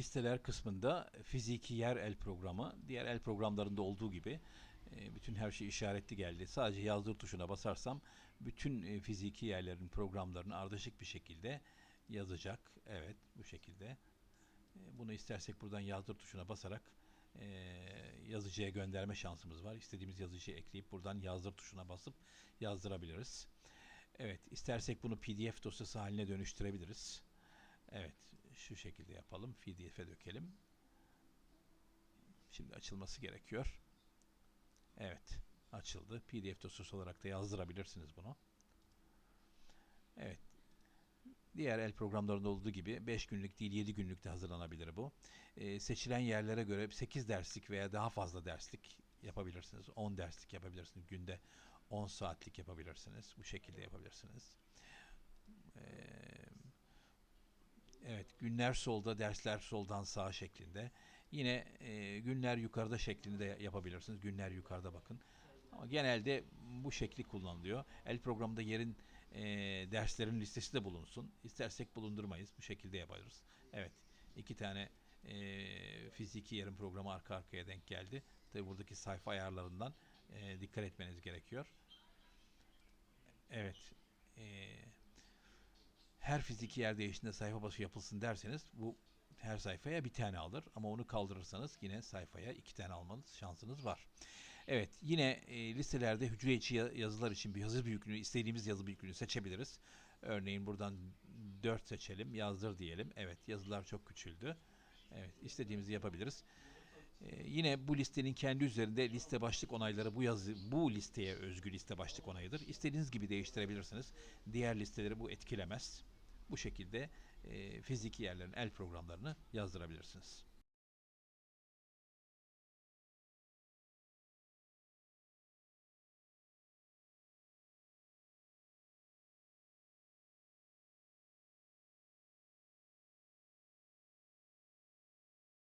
listeler kısmında fiziki yer el programı, diğer el programlarında olduğu gibi e, bütün her şey işaretli geldi. Sadece yazdır tuşuna basarsam bütün e, fiziki yerlerin programlarını ardışık bir şekilde yazacak. Evet, bu şekilde. E, Bunu istersek buradan yazdır tuşuna basarak e, yazıcıya gönderme şansımız var. İstediğimiz yazıcıyı ekleyip buradan yazdır tuşuna basıp yazdırabiliriz. Evet, istersek bunu PDF dosyası haline dönüştürebiliriz. Evet, şu şekilde yapalım. PDF'e dökelim. Şimdi açılması gerekiyor. Evet, açıldı. PDF dosyası olarak da yazdırabilirsiniz bunu. Evet. Diğer el programlarında olduğu gibi 5 günlük değil 7 günlük de hazırlanabilir bu. Ee, seçilen yerlere göre 8 derslik veya daha fazla derslik yapabilirsiniz. 10 derslik yapabilirsiniz. Günde 10 saatlik yapabilirsiniz. Bu şekilde yapabilirsiniz. Ee, evet, günler solda, dersler soldan sağa şeklinde. Yine e, günler yukarıda şeklinde yapabilirsiniz. Günler yukarıda bakın. Ama genelde bu şekli kullanılıyor. El programında yerin e, derslerin listesi de bulunsun. İstersek bulundurmayız. Bu şekilde yaparız. Evet. iki tane e, fiziki yerin programı arka arkaya denk geldi. Tabi buradaki sayfa ayarlarından e, dikkat etmeniz gerekiyor. Evet. E, her fiziki yer değiştiğinde sayfa başı yapılsın derseniz bu her sayfaya bir tane alır ama onu kaldırırsanız yine sayfaya iki tane almanız şansınız var. Evet yine e, listelerde hücre içi ya- yazılar için bir yazı büyüklüğünü istediğimiz yazı büyüklüğünü seçebiliriz. Örneğin buradan 4 seçelim yazdır diyelim. Evet yazılar çok küçüldü. Evet istediğimizi yapabiliriz. Ee, yine bu listenin kendi üzerinde liste başlık onayları bu yazı bu listeye özgü liste başlık onayıdır. İstediğiniz gibi değiştirebilirsiniz. Diğer listeleri bu etkilemez. Bu şekilde e, fiziki yerlerin el programlarını yazdırabilirsiniz.